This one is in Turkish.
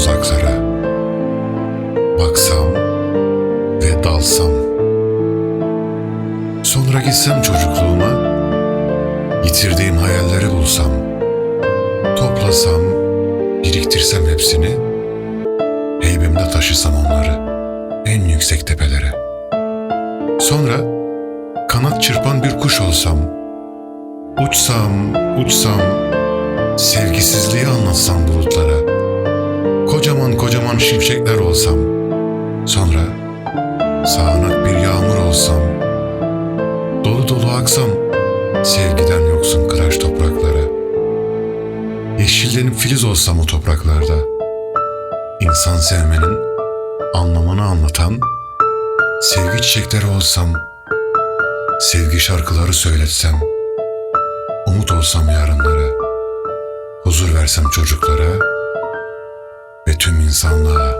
uzaklara. Baksam ve dalsam. Sonra gitsem çocukluğuma, yitirdiğim hayalleri bulsam. Toplasam, biriktirsem hepsini, heybemde taşısam onları en yüksek tepelere. Sonra kanat çırpan bir kuş olsam, uçsam, uçsam, sevgisizliği anlatsam bulutlara. Kocaman şimşekler olsam, sonra sağanak bir yağmur olsam, dolu dolu aksam, sevgiden yoksun kıraç topraklara. Yeşillenip filiz olsam o topraklarda, insan sevmenin anlamını anlatan, sevgi çiçekleri olsam, sevgi şarkıları söyletsem, umut olsam yarınlara, huzur versem çocuklara tüm insanlığa.